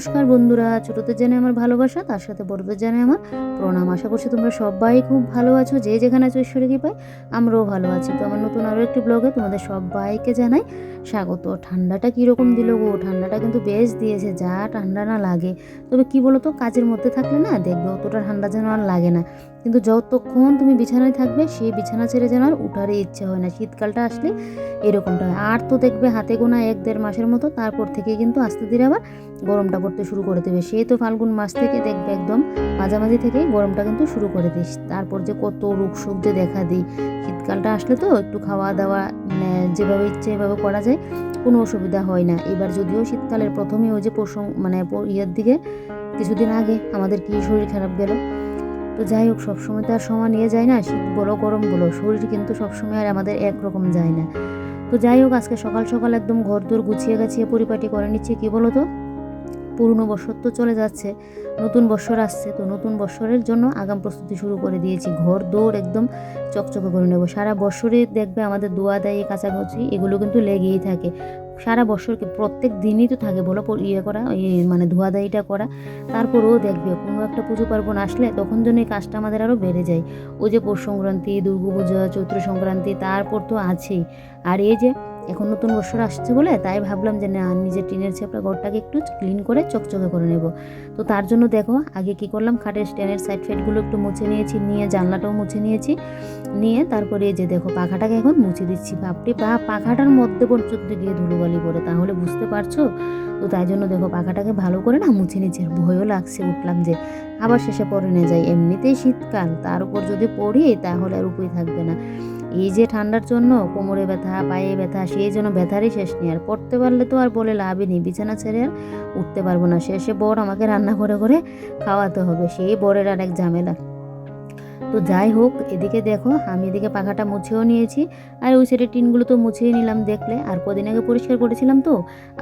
নমস্কার বন্ধুরা, ছোটদের জানে আমার ভালোবাসা, তার সাথে বড়দের জানে আমার প্রণাম। আশা করছি তোমরা সবাই খুব ভালো আছো, যে যেখানে আছো ঈশ্বরে কৃপায়, আমরাও ভালো আছি। তো আমার নতুন আরও একটি ব্লগে তোমাদের সবাইকে জানাই স্বাগত। ঠান্ডাটা কীরকম দিল গো? ঠান্ডাটা কিন্তু বেশ দিয়েছে, যা ঠান্ডা না লাগে। তবে কি বলো তো কাজের মধ্যে থাকলে না দেখবে অতটা ঠান্ডা যেন আর লাগে না। কিন্তু যতক্ষণ তুমি বিছানায় থাকবে সেই বিছানা ছেড়ে যেন আর উঠারই ইচ্ছে হয় না। শীতকালটা আসলে এরকমটা হয়। আর তো দেখবে হাতে গোনা এক দেড় মাসের মতো, তারপর থেকে কিন্তু আস্তে ধীরে আবার গরমটা পড়তে শুরু করে দেবে। সেই তো ফাল্গুন মাস থেকে দেখবে একদম মাঝামাঝি থেকেই গরমটা কিন্তু শুরু করে দিস। তারপর যে কত রোগ শোক যে দেখা দিই। শীতকালটা আসলে তো একটু খাওয়া দাওয়া যেভাবে ইচ্ছে এভাবে করা যায়, কোনো অসুবিধা হয় না। এবার যদিও শীতকালের প্রথমে ওই যে প্রসঙ্গ মানে ইয়ের দিকে কিছুদিন আগে আমাদের কি শরীর খারাপ গেল তো যাই হোক, সবসময় তো আর সময় নিয়ে যায় না। শীত বলো, গরম বলো, শরীর কিন্তু সবসময় আর আমাদের একরকম যায় না। তো যাই হোক, আজকে সকাল সকাল একদম ঘর দোর গুছিয়ে গাছিয়ে পরিপাটি করে নিচ্ছে। কী বলো তো? পুরনো বছর তো চলে যাচ্ছে, নতুন বছর আসছে। তো নতুন বছরের জন্য আগাম প্রস্তুতি শুরু করে দিয়েছি। ঘর দৌড় একদম চকচকে করে নেব। সারা বছরে দেখবে আমাদের দোয়া দেয় কাছাকাছি এগুলো কিন্তু লেগেই থাকে। সারা বছর প্রত্যেক দিনই তো থাকে বলো ইয়ে করা মানে ধোয়াদাইটা করা। তারপরেও দেখবে, কোনো একটা পুজো পার্বণ আসলে তখন জন্য এই কাজটা আমাদের আরও বেড়ে যায়। ওই যে পৌষ সংক্রান্তি দুর্গাপূজা চৈত্র সংক্রান্তি, তারপর তো আছেই। আর এই যে এখন নতুন বছর আসছে বলে তাই ভাবলাম যে না, নিজের টিনের ছেপড়া ঘরটাকে একটু ক্লিন করে চকচকে করে নেব। তো তার জন্য দেখো, আগে কি করলাম, খাটের স্ট্যান্ডের সাইড ফাইডগুলো একটু মুছে নিয়েছি, নিয়ে জানলাটাও মুছে নিয়েছি। নিয়ে তারপরে যে দেখো, পাখাটাকে এখন মুছে দিচ্ছি। বাপরে বা পাখাটার মধ্যে পর্যন্ত গিয়ে ধুলোবালি পড়ে, তাহলে বুঝতে পারছ? তো তাই জন্য দেখো, পাখাটাকে ভালো করে না মুছে নিচ্ছে ভয়ও লাগছে, উঠলাম যে আবার শেষে পরে নিয়ে যাই। এমনিতেই শীতকাল, তার উপর যদি পড়ি তাহলে আর উপায় থাকবে না। এই যে ঠান্ডার জন্য কোমরে ব্যথা, পায়ে ব্যথা সেই জন্য ব্যথারই শেষ নেই। আর পড়তে পারলে তো আর বলে লাভই নেই। বিছানা ছেড়ে আর উঠতে পারব না। শেষে বর আমাকে রান্না করে করে খাওয়াতে হবে। সেই বরের আর এক ঝামেলা। তো যাই হোক, এদিকে দেখো, আমি এদিকে পাখাটা মুছেও নিয়েছি। আর ওই সাইডের টিনগুলো তো মুছেই নিলাম দেখলে। আর কদিন আগে পরিষ্কার করেছিলাম তো।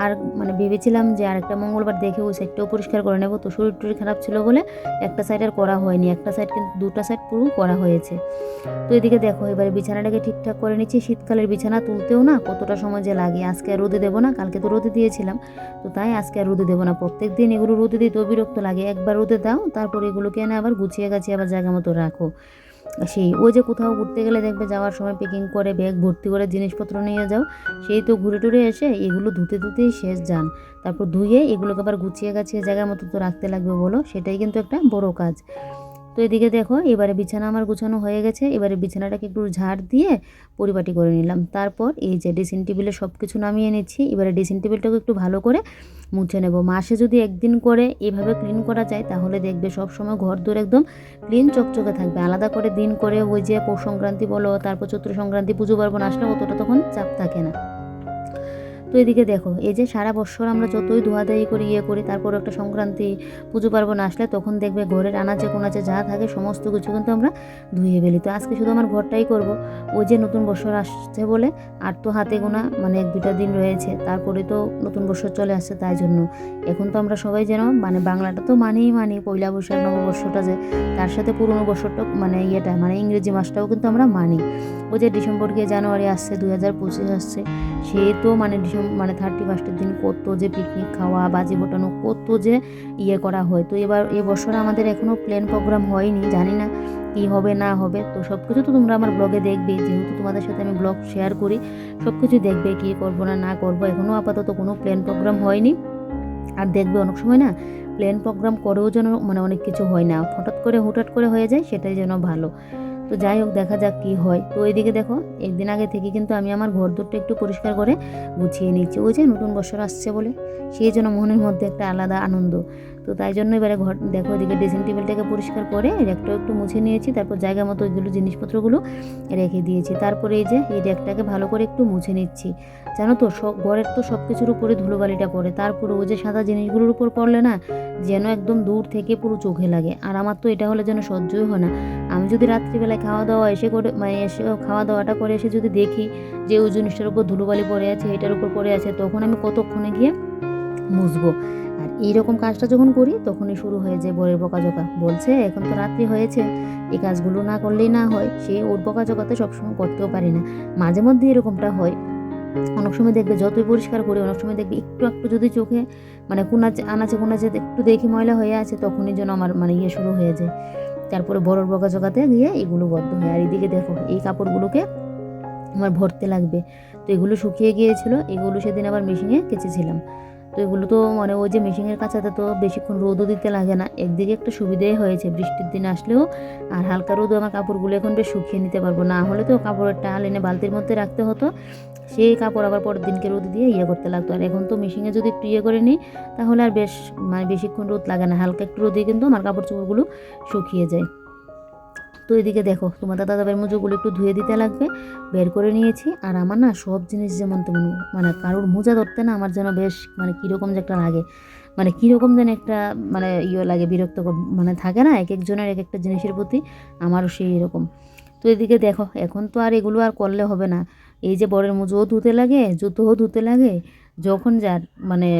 আর মানে ভেবেছিলাম যে আরেকটা মঙ্গলবার দেখে ওই সাইডটাও পরিষ্কার করে নেব। তো শরীর টরীর খারাপ ছিল বলে একটা সাইড আর করা হয়নি। একটা সাইড কিন্তু দুটো সাইড পুরো করা হয়েছে। তো এদিকে দেখো, এবারে বিছানাটাকে ঠিকঠাক করে নিচ্ছি। শীতকালের বিছানা তুলতেও না কতটা সময় যে লাগে। আজকে আর রোদে দেবো না, কালকে তো রোদে দিয়েছিলাম। তো তাই আজকে আর রোদে দেবো না। প্রত্যেক দিন এগুলো রোদে দিতেও বিরক্ত লাগে। একবার রোদে দাও, তারপর এগুলোকে এনে আবার গুছিয়ে গাছিয়ে আবার জায়গা মতো রাখো। সেই, ওই যে কোথাও ঘুরতে গেলে দেখবে যাওয়ার সময় প্যাকিং করে ব্যাগ ভর্তি করে জিনিসপত্র নিয়ে যাও। সেই তো ঘুরে টুরে এসে এগুলো ধুতে ধুতেই শেষ যান। তারপর ধুয়ে এগুলোকে আবার গুছিয়ে গাছিয়ে জায়গার মতো তো রাখতে লাগবে বলো, সেটাই কিন্তু একটা বড় কাজ। তো এদিকে দেখো, এবারে বিছানা আমার গুছানো হয়ে গেছে, এবারে বিছানাটাকে একটু ঝাড় দিয়ে পরিপাটি করে নিলাম। তারপর এই যে ড্রেসিং টেবিলে সব কিছু নামিয়ে নিচ্ছি, এবারে ড্রেসিং টেবিলটাকে একটু ভালো করে মুছে নেব। মাসে যদি একদিন করে এভাবে ক্লিন করা যায়, তাহলে দেখবে সব সময় ঘর দূর একদম ক্লিন চকচকে থাকবে। আলাদা করে দিন করে ওই যে পৌষ সংক্রান্তি বলো, তারপর চৈত্র সংক্রান্তি, পুজো পার্বণ আসলে অতটা তখন চাপ থাকে না। তো এদিকে দেখো, এই যে সারা বছর আমরা যতই ধোয়াধাই করি ইয়ে করি তারপর একটা সংক্রান্তি, পুজো পার্বণ আসলে তখন দেখবে ঘরের আনাচে কোনাচে যা থাকে সমস্ত কিছু কিন্তু আমরা ধুয়ে ফেলি। তো আজকে শুধু আমার ঘরটাই করব। ওই যে নতুন বছর আসছে বলে আর তো হাতে গোনা মানে এক দুটা দিন রয়েছে, তারপরে তো নতুন বছর চলে আসছে তাই জন্য। এখন তো আমরা সবাই যেন মানে বাংলাটা তো মানেই মানি, পয়লা বৈশাখ, নববর্ষটা যে, তার সাথে পুরনো বছরটা মানে ইয়েটা মানে ইংরেজি মাসটাও কিন্তু আমরা মানি। ওই যে ডিসেম্বর গিয়ে জানুয়ারি আসছে, দুই হাজার পঁচিশ আসছে, সে তো মানে ডিসেম্বর মানে থার্টি ফার্স্টের দিন কত যে পিকনিক খাওয়া বাজি ফোটানো কত যে ইয়ে করা হয়। তো এবার এ বছর আমাদের এখনও প্ল্যান প্রোগ্রাম হয়নি, জানি না কি হবে, না হবে। তো সব কিছু তো তোমরা আমার ব্লগে দেখবে, যেহেতু তোমাদের সাথে আমি ব্লগ শেয়ার করি সব কিছু দেখবে কী করব না না করব। এখনও আপাতত কোনো প্ল্যান প্রোগ্রাম হয়নি। আর দেখবে অনেক সময় না প্ল্যান প্রোগ্রাম করেও যেন মানে অনেক কিছু হয় না। হঠাৎ করে, হুটহাট করে হয়ে যায়, সেটাই যেন ভালো। তো যাই হোক, দেখা যাক কী হয়। তো এইদিকে দেখো, একদিন আগে থেকে কিন্তু আমি আমার ঘর দূরটা একটু পরিষ্কার করে গুছিয়ে নিচ্ছি। ওই যে নতুন বছর আসছে বলে, সেই জন্য মনের মধ্যে একটা আলাদা আনন্দ। তো তাই জন্য এবারে ঘর, দেখো এদিকে ড্রেসিং টেবিলটাকে পরিষ্কার করে র্যাকটাও একটু মুছে নিয়েছি, তারপর জায়গা মতো ওইগুলো জিনিসপত্রগুলো রেখে দিয়েছি। তারপরে এই যে, এই র্যাকটাকে ভালো করে একটু মুছে নিচ্ছি। জানো তো সব ঘরের তো সব কিছুর উপরে ধুলোবালিটা পড়ে। তারপরে ওই যে সাদা জিনিসগুলোর উপর পড়লে না, যেন একদম দূর থেকে পুরো চোখে লাগে। আর আমার তো এটা হলে যেন সহ্যই হয় না। আমি যদি রাত্রিবেলায় খাওয়া দাওয়া এসে করে মানে এসে খাওয়া দাওয়াটা করে এসে যদি দেখি যে ওই জিনিসটার উপর ধুলোবালি পড়ে আছে, এটার উপর পড়ে আছে, তখন আমি কতক্ষণে গিয়ে মুছবো? আর এইরকম কাজটা যখন করি, তখনই শুরু হয়ে যায় বরের বকাঝকা। বলছে, এখন তো রাত্রি হয়েছে, এই কাজগুলো না করলেই না হয়। সে ওর বকাঝকাতে সবসময় করতেও পারি না। মাঝে মধ্যে এরকমটা হয়। অনেক সময় দেখবে যতই পরিষ্কার করি, অনেক সময় দেখবে একটু একটু যদি চোখে মানে কোনাচে, আনাচে কোনাচে একটু দেখি ময়লা হয়ে আছে, তখনই যেন আমার মানে ইয়ে শুরু হয়ে যায়। তারপরে বড়র বকা জগাতে গিয়ে এগুলো বদ্ধ হয়। আর এদিকে দেখো, এই কাপড়গুলোকে আমার ভরতে লাগবে। তো এগুলো শুকিয়ে গিয়েছিল, এগুলো সেদিন আবার মেশিনে কেচেছিলাম। তো এগুলো তো মানে ওই যে মেশিনের কাছাতে তো বেশিক্ষণ রোদও দিতে লাগে না। একদিকে একটা সুবিধাই হয়েছে, বৃষ্টির দিন আসলেও, আর হালকা রোদও আমার কাপড়গুলো এখন বেশ শুকিয়ে নিতে পারব। না হলে তো কাপড়ের টাল এনে বালতির মধ্যে রাখতে হতো, সেই কাপড় আবার পরের দিনকে রোদ দিয়ে ইয়ে করতে লাগতো। আর এখন তো মেশিনে যদি একটু ইয়ে করে নিই, তাহলে আর বেশ মানে বেশিক্ষণ রোদ লাগে না, হালকা একটু রোদে কিন্তু আমার কাপড় চোপড়গুলো শুকিয়ে যায়। তো এদিকে দেখো তোমাদের দাদাভাইয়ের মোজাগুলো একটু ধুয়ে দিতে লাগবে, বের করে নিয়েছি। আর আমার না সব জিনিস যেমন তেমন মানে কারোর মোজা ধরতে না আমার যেন বেশ মানে কীরকম যে একটা লাগে। মানে কীরকম যেন একটা মানে ইয়ে লাগে, বিরক্তকর মানে থাকে না, এক একজনের এক একটা জিনিসের প্রতি আমারও সেই এরকম তো এদিকে দেখো, এখন তো আর এগুলো আর করলে হবে না। এই যে বরের মুজোও ধুতে লাগে, জুতোও ধুতে লাগে, যখন যার মানে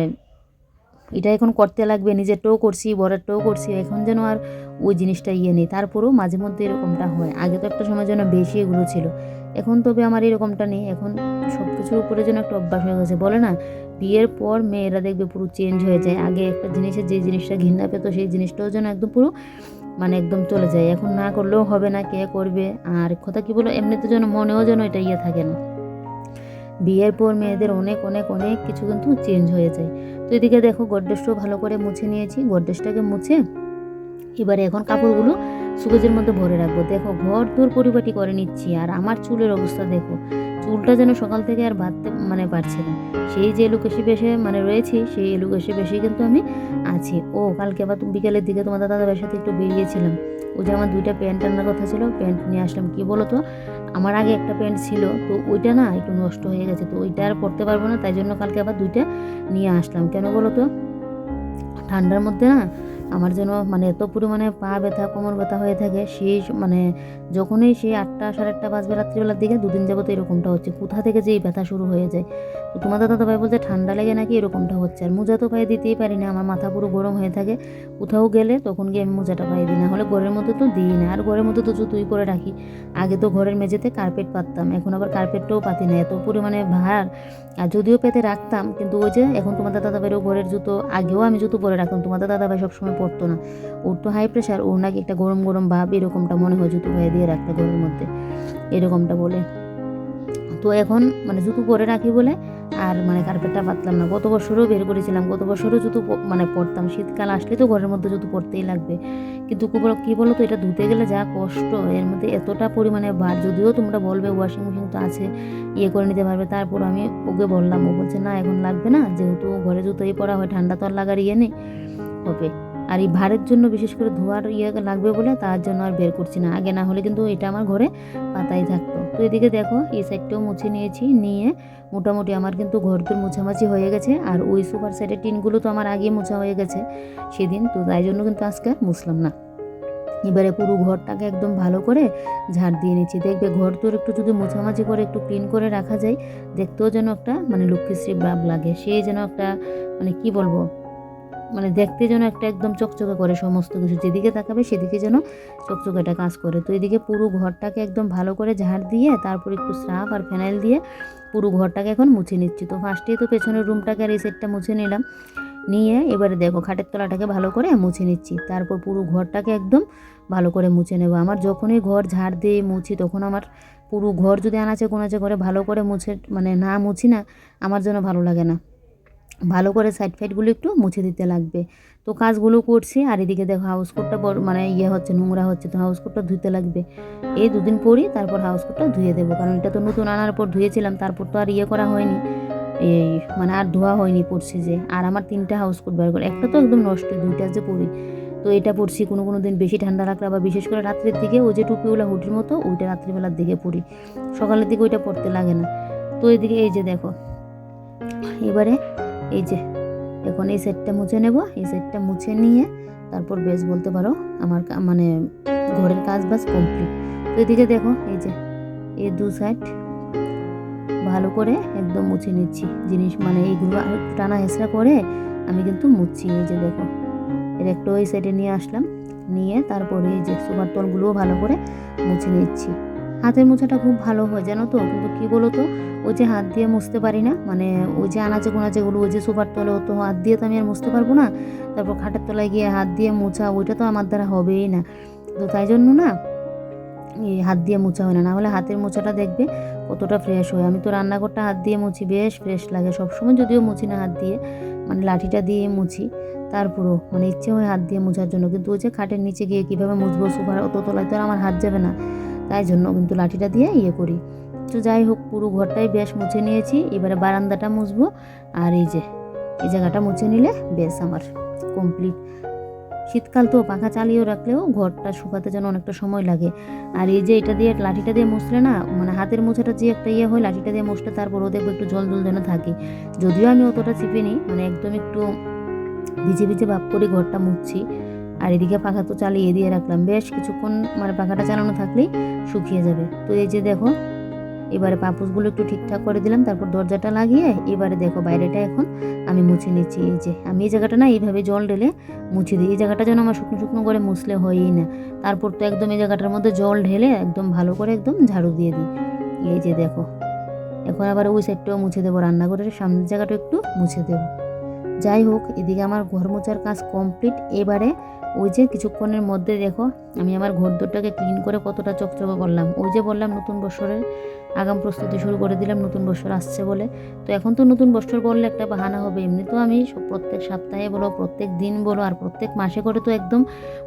এটা এখন করতে লাগবে নিজেরটাও করছি বরেরটাও করছি, এখন যেন আর ওই জিনিসটা ইয়ে নেই। তারপরেও মাঝে মধ্যে এরকমটা হয়। আগে তো একটা সময় যেন বেশি এগুলো ছিল। এখন তবে আমার এরকমটা নেই। এখন সব কিছুর উপরে যেন একটা অভ্যাস হয়ে গেছে। বলে না, বিয়ের পর মেয়েরা দেখবে পুরো চেঞ্জ হয়ে যায়। আগে একটা জিনিসের যে জিনিসটা ঘৃণা পেত, সেই জিনিসটাও যেন একদম পুরো মানে একদম চলে যায়। এখন না করলেও হবে না, কে করবে? আর কথা কি বলো, এমনিতে যেন মনেও যেন এটা ইয়ে থাকে না। বিয়ের পর মেয়েদের অনেক অনেক অনেক কিছু কিন্তু চেঞ্জ হয়ে যায় তো এদিকে দেখো গড্রেসটাও ভালো করে মুছে নিয়েছি। গড্রেসটাকে মুছে এবারে এখন কাপড়গুলো সুগজের মধ্যে ভরে রাখব। দেখো ঘর তোর পরিপাটি করে নিচ্ছি আর আমার চুলের অবস্থা দেখো। চুলটা যেন সকাল থেকে আর বাঁধতে মানে পারছে না। সেই যে এলুকেশি বেশে মানে রয়েছি, সেই এলুকেশি বেশি কিন্তু আমি আছি। ও, কালকে আবার বিকেলের দিকে তোমাদের দাদা সাথে একটু বেরিয়েছিলাম। ওই যে আমার দুইটা প্যান্ট আনার কথা ছিল প্যান্ট নিয়ে আসলাম। কি বলো তো আমার আগে একটা প্যান্ট ছিল, তো ওইটা না একটু নষ্ট হয়ে গেছে, তো ওইটা আর পরতে পারব না, তাই জন্য কালকে আবার দুইটা নিয়ে আসলাম। কেন বলো তো ঠান্ডার মধ্যে না আমার যেন মানে এত পরিমাণে পা ব্যথা, কোমর ব্যথা হয়ে থাকে, সেই মানে যখনই সেই আটটা সাড়ে আটটা বাজবে রাত্রিবেলার দিকে, দুদিন যাবত এরকমটা হচ্ছে। কোথা থেকে যে এই ব্যথা শুরু হয়ে যায়? তো তোমার দাদা ভাই বলছে, ঠান্ডা লেগে নাকি এরকমটা হচ্ছে? আর মোজা তো পায়ে দিতেই পারি না, আমার মাথা পুরো গরম হয়ে থাকে। কোথাও গেলে তখন গিয়ে আমি মোজাটা পায়ে দিই না হলে ঘরের মধ্যে তো দিই না। আর ঘরের মধ্যে তো জুতোই করে রাখি। আগে তো ঘরের মেঝেতে কার্পেট পাততাম, এখন আবার কার্পেটটাও পাতি না, এত পরিমাণে ভার। আর যদিও পেতে রাখতাম, কিন্তু ওই যে এখন তোমাদের দাদা ভাইয়েরও ঘরের জুতো, আগেও আমি জুতো পরে রাখতাম, তোমাদের দাদা ভাই সবসময় পরতো না। ওর তো হাই প্রেশার ওর নাকি একটা গরম গরম ভাব, এরকমটা মনে হয় জুতো গায়ে দিয়ে রাখতে ঘরের মধ্যে। এরকমটা বলে। তো এখন মানে জুতো পরে রাখি বলে, আর মানে কার্পেটটা পাতলাম না। গত বছরও বের করেছিলাম, গত বছরও জুতো মানে পরতাম। শীতকাল আসলে তো ঘরের মধ্যে জুতো পরতেই লাগবে। কিন্তু কী বলো তো এটা ধুতে গেলে যা কষ্ট, এর মধ্যে এতটা পরিমাণে বার যদিও তোমরা বলবে ওয়াশিং মেশিন তো আছে ইয়ে করে নিতে পারবে। তারপর আমি ওকে বললাম, ও বলছে, না, এখন লাগবে না, যেহেতু ঘরে জুতোই পরা হয়, ঠান্ডা তো আর লাগার ইয়ে নেই, হবে। আর এই ভারের জন্য বিশেষ করে ধোয়ার ইয়ে লাগবে বলে তার জন্য আর বের করছি না। আগে না হলে কিন্তু এটা আমার ঘরে পাতাই থাকতো। তো এদিকে দেখো, এই সাইডটাও মুছে নিয়েছি, নিয়ে মোটামুটি আমার কিন্তু ঘর তোর মুছামাছি হয়ে গেছে আর ওই সুপার সাইডের টিনগুলো তো আমার আগে মোছা হয়ে গেছে সেদিন, তো তাই জন্য কিন্তু আজকে আর মুছলাম না। এবারে পুরো ঘরটাকে একদম ভালো করে ঝাড় দিয়ে নিচ্ছি। দেখবে ঘর তোর একটু যদি মোছামাছি করে, একটু ক্লিন করে রাখা যায়, দেখতেও যেন একটা মানে লক্ষ্মীশ্রী ভাব লাগে। সে যেন একটা মানে কি বলব? মানে দেখতে যেন একটা একদম চকচকে করে সমস্ত কিছু। যেদিকে তাকাবে সেদিকে যেন চকচকেটা কাজ করে। তো এদিকে পুরো ঘরটাকে একদম ভালো করে ঝাড় দিয়ে, তারপর একটু স্রাফ আর ফেনাইল দিয়ে পুরো ঘরটাকে এখন মুছে নিচ্ছি। তো ফার্স্টেই তো পেছনের রুমটাকে আর এই সেটটা মুছে নিলাম। নিয়ে এবারে দেখো খাটের তলাটাকে ভালো করে মুছে নিচ্ছি। তারপর পুরো ঘরটাকে একদম ভালো করে মুছে নেব। আমার যখনই ঘর ঝাড় দিয়ে মুছি, তখন আমার পুরো ঘর যদি আনাচে কোনাচে করে ভালো করে মুছে মানে না মুছি না, আমার যেন ভালো লাগে না। ভালো করে সাইড ফাইডগুলো একটু মুছে দিতে লাগবে। তো কাজগুলো করছি, আর এদিকে দেখো হাউস কোটটা বড় মানে ইয়ে হচ্ছে, নোংরা হচ্ছে, তো হাউস কোটটা ধুতে লাগবে। এই দুদিন পরই তারপর হাউস কোটটা ধুয়ে দেবো, কারণ এটা তো নতুন আনার পর ধুয়েছিলাম, তারপর তো আর ইয়ে করা হয়নি। এই মানে আর ধোয়া হয়নি পড়ছি যে, আর আমার তিনটা হাউস কোট বের করে, একটা তো একদম নষ্ট, দুইটা যে পরি তো এটা পরছি কোনো কোনো দিন বেশি ঠান্ডা লাগলে বা বিশেষ করে রাত্রের দিকে ওই যে টুপিওলা হুটির মতো, ওইটা রাত্রিবেলার দিকে পরি সকালের দিকে ওইটা পড়তে লাগে না। তো এদিকে এই যে দেখো, এবারে এই যে, এখন এই সেটটা মুছে নেব, এই সেটটা মুছে নিয়ে তারপর বেশ বলতে পারো আমার মানে ঘরের কাজ বাজ কমপ্লিট তো এদিকে দেখো, এই যে এই দু সাইড ভালো করে একদম মুছে নিচ্ছি জিনিস মানে এইগুলো টানা হেঁচড়া করে আমি কিন্তু মুছছি। এই যে দেখো, এর একটু ওই সাইডে নিয়ে আসলাম, নিয়ে তারপরে এই যে সুপার তলগুলোও ভালো করে মুছে নিচ্ছি। হাতের মোছাটা খুব ভালো হয়, জানো তো? কিন্তু কী বলো তো ওই যে হাত দিয়ে মুছতে পারি না। মানে ওই যে আনাচে গোনাচেগুলো ওই যে সোফার তলে তো হাত দিয়ে তো আমি আর মুছতে পারব না। তারপর খাটের তলায় গিয়ে হাত দিয়ে মোছা, ওইটা তো আমার দ্বারা হবেই না। তো তাই জন্য না হাত দিয়ে মোছা হয় না। না হলে হাতের মোছাটা দেখবে কতটা ফ্রেশ হয়। আমি তো রান্নাঘরটা হাত দিয়ে মুছি, বেশ ফ্রেশ লাগে। সবসময় যদিও মুছি না হাত দিয়ে মানে লাঠিটা দিয়ে মুছি, তারপরও মানে ইচ্ছে হয় হাত দিয়ে মোছার জন্য। কিন্তু ওই যে খাটের নিচে গিয়ে কীভাবে মুছবো সুপার অত তলায় তো আর আমার হাত যাবে না। তাই জন্য কিন্তু লাঠিটা দিয়ে ইয়ে করি। তো যাই হোক, পুরো ঘরটাই বেশ মুছে নিয়েছি। এবারে বারান্দাটা মুছবো। আর এই যে, এই জায়গাটা মুছে নিলে বেশ আমার কমপ্লিট শীতকাল তো পাখা চালিয়েও রাখলেও ঘরটা শুকাতে যেন অনেকটা সময় লাগে। আর এই যে এটা দিয়ে লাঠিটা দিয়ে মুছলে না মানে হাতের মোছাটা যে একটা ইয়ে হয়, লাঠিটা দিয়ে মুছলে তারপরও দেখব একটু জল জল যেন থাকে। যদিও আমি অতটা চিপে নিই মানে একদম একটু ভিজে ভিজে ভাব করে ঘরটা মুছছি। আর এদিকে পাখা তো চালিয়ে দিয়ে রাখলাম। বেশ কিছুক্ষণ মানে পাখাটা চালানো থাকলেই শুকিয়ে যাবে। তো এই যে দেখো, এবারে পাপুসগুলো একটু ঠিকঠাক করে দিলাম, তারপর দরজাটা লাগিয়ে এবারে দেখো বাইরেটা এখন আমি মুছে নিচ্ছি। এই যে আমি এই জায়গাটা না এইভাবে জল ঢেলে মুছে দিই। এই জায়গাটা যেন আমার শুকনো শুকনো করে মুছলে হয়ই না। তারপর তো একদম এই জায়গাটার মধ্যে জল ঢেলে একদম ভালো করে একদম ঝাড়ু দিয়ে দিই। এই যে দেখো, এখন আবার ওই সাইডটাও মুছে দেবো, রান্নাঘরের সামনের জায়গাটা একটু মুছে দেবো। যাই হোক, এদিকে আমার ঘর মোছার কাজ কমপ্লিট এবারে ওই যে কিছুক্ষণের মধ্যে দেখো, আমি আমার ঘর দোরটাকে ক্লিন করে কতটা চকচকে করলাম। ওই যে বললাম, নতুন বছরের আগাম প্রস্তুতি শুরু করে দিলাম, নতুন বছর আসছে বলে। তো এখন তো নতুন বছর বললে একটা বাহানা হবে। এমনি তো আমি প্রত্যেক সপ্তাহে বলো, প্রত্যেক দিন বলো, আর প্রত্যেক মাসে করে তো একদম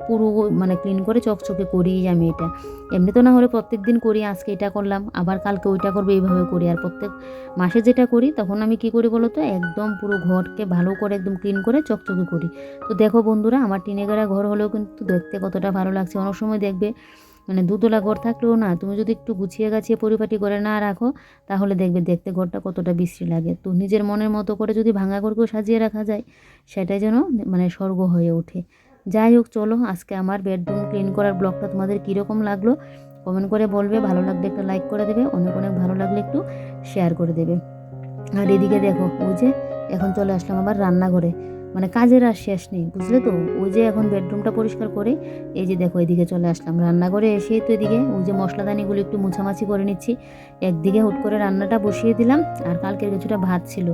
পুরো মানে ক্লিন করে চকচকে করি আমি এটা। এমনি তো না হলে প্রত্যেক দিন করি, আজকে এটা করলাম, আবার কালকে ওইটা করব, এইভাবে করি। আর প্রত্যেক মাসে যেটা করি, তখন আমি কি করি বলো তো, একদম পুরো ঘরকে ভালো করে একদম ক্লিন করে চকচকে করি। তো দেখো বন্ধুরা, আমার টিনেগারা ঘর হলেও কিন্তু দেখতে কতটা ভালো লাগছে। অনেক সময় দেখবে মানে দুতলা ঘর থাকলেও না, তুমি যদি একটু গুছিয়ে গাছিয়ে পরিপাটি করে না রাখো, তাহলে দেখবে দেখতে ঘরটা কতটা বিশ্রী লাগে। তো নিজের মনের মতো করে যদি ভাঙা ঘরকেও সাজিয়ে রাখা যায়, সেটাই যেন মানে স্বর্গ হয়ে ওঠে। যাই হোক, চলো আজকে আমার বেডরুম ক্লিন করার ব্লগটা তোমাদের কীরকম লাগল? কমেন্ট করে বলবে, ভালো লাগলে একটা লাইক করে দেবে, অনেক অনেক ভালো লাগলে একটু শেয়ার করে দেবে। আর এদিকে দেখো, ওই যে এখন চলে আসলাম আবার রান্নাঘরে। মানে কাজের আর শেষ নেই, বুঝলে তো? ওই যে এখন বেডরুমটা পরিষ্কার করে, এই যে দেখো এদিকে চলে আসলাম। রান্নাঘরে এসে তো এদিকে ওই যে মশলাদানিগুলো একটু মুছামাছি করে নিচ্ছি। একদিকে হুট করে রান্নাটা বসিয়ে দিলাম, আর কালকের কিছুটা ভাত ছিল।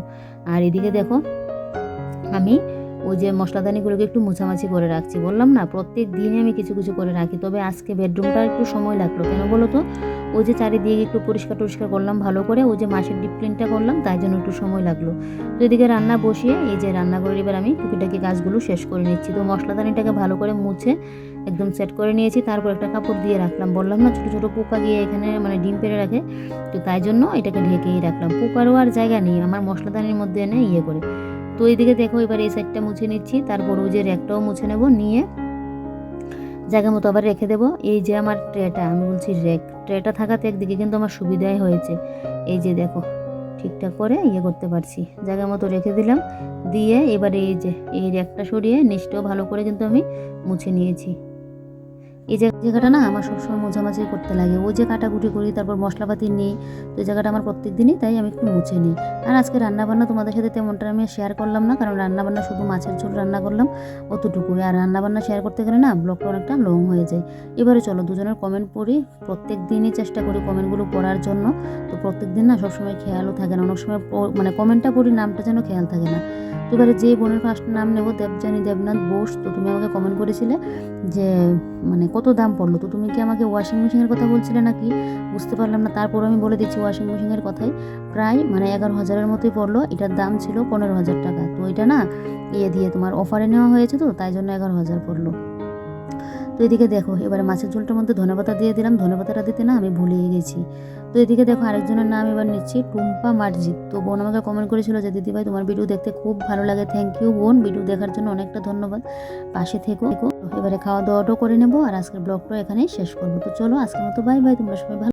আর এদিকে দেখো আমি ওই যে মশলাদানিগুলোকে একটু মোছামাছি করে রাখছি। বললাম না প্রত্যেক দিনই আমি কিছু কিছু করে রাখি, তবে আজকে বেডরুমটা একটু সময় লাগল। কেন বলো তো? ওই যে চারিদিকে একটু পরিষ্কার টরিষ্কার করলাম, ভালো করে ওই যে মাছের ডিপ ক্লিনটা করলাম, তাই জন্য একটু সময় লাগল। তো এদিকে রান্না বসিয়ে, এই যে রান্না করে এবার আমি টুকিটাকি কাজগুলো শেষ করে নিচ্ছি। তো মশলাদানিটাকে ভালো করে মুছে একদম সেট করে নিয়েছি, তারপর একটা কাপড় দিয়ে রাখলাম। বললাম না, ছোটো ছোটো পোকা গিয়ে এখানে মানে ডিম পেড়ে রাখে, তো তাই জন্য এটাকে ঢেকেই রাখলাম। পোকারও আর জায়গা নেই, আমার মশলাদানির মধ্যে এনে ইয়ে করে। তো এইদিকে দেখো, এবার এই সাইডটা মুছে নিচ্ছি। তারপর ওই যে র্যাকটাও মুছে নেব, নিয়ে জায়গা মতো আবার রেখে দেবো। এই যে আমার ট্রেটা আমি বলছি র্যাক ট্রেটা থাকাতে একদিকে কিন্তু আমার সুবিধাই হয়েছে। এই যে দেখো, ঠিকঠাক করে ইয়ে করতে পারছি। জায়গা মতো রেখে দিলাম, দিয়ে এবারে এই যে, এই র্যাকটা সরিয়ে নিচটাও ভালো করে কিন্তু আমি মুছে নিয়েছি। এই জায়গা- জায়গাটা না আমার সবসময় মোছামাছি করতে লাগে। ওই যে কাটাকুটি করি, তারপর মশলাপাতি নিই, তো জায়গাটা আমার প্রত্যেক দিনই তাই আমি একটু মুছে নিই। আর আজকে রান্নাবান্না তোমাদের সাথে তেমনটা আমি শেয়ার করলাম না, কারণ রান্নাবান্না শুধু মাছের ঝোল রান্না করলাম, অতটুকুই। আর রান্নাবান্না শেয়ার করতে গেলে না ব্লগটা অনেকটা লং হয়ে যায়। এবারে চলো দুজনের কমেন্ট পড়ি। প্রত্যেক দিনই চেষ্টা করি কমেন্টগুলো পড়ার জন্য। তো প্রত্যেক দিন না সবসময় খেয়ালও থাকে না। অনেক সময় মানে কমেন্টটা পড়ি, নামটা যেন খেয়াল থাকে না। তো এবারে যে বোনের ফার্স্ট নাম নেব দেবজানী দেবনাথ বোস, তো তুমি আমাকে কমেন্ট করেছিলে যে মানে কত দাম পড়ল। তো তুমি কি আমাকে ওয়াশিং মেশিনের কথা বলছিলে নাকি? বুঝতে পারলাম না। তারপর আমি বলে দিচ্ছি ওয়াশিং মেশিনের কথাই। প্রায় মানে এগারো হাজারের মতোই পড়ল। এটার দাম ছিল পনেরো হাজার টাকা। তো এটা না ইয়ে দিয়ে তোমার অফারে নেওয়া হয়েছে তো, তাই জন্য এগারো হাজার পড়ল। তো এদিকে দেখো, এবারে মাছের ঝোলটার মধ্যে ধনেপাতা দিয়ে দিলাম। ধনেপাতাটা দিতে না আমি ভুলিয়ে গেছি। তো এদিকে দেখো, আরেকজনের নাম এবার নিচ্ছি, টুম্পা মার্জিত। তো বোন আমাকে কমেন্ট করেছিল যে, দিদিভাই, তোমার ভিডিও দেখতে খুব ভালো লাগে। থ্যাংক ইউ বোন। ভিডিও দেখার জন্য অনেকটা ধন্যবাদ। পাশে থেকো এবারে খাওয়া দাওয়াটাও করে নেব আর আজকের ব্লগটা এখানেই শেষ করব। তো চলো, আজকের মতো বাই বাই তোমরা সবাই ভালো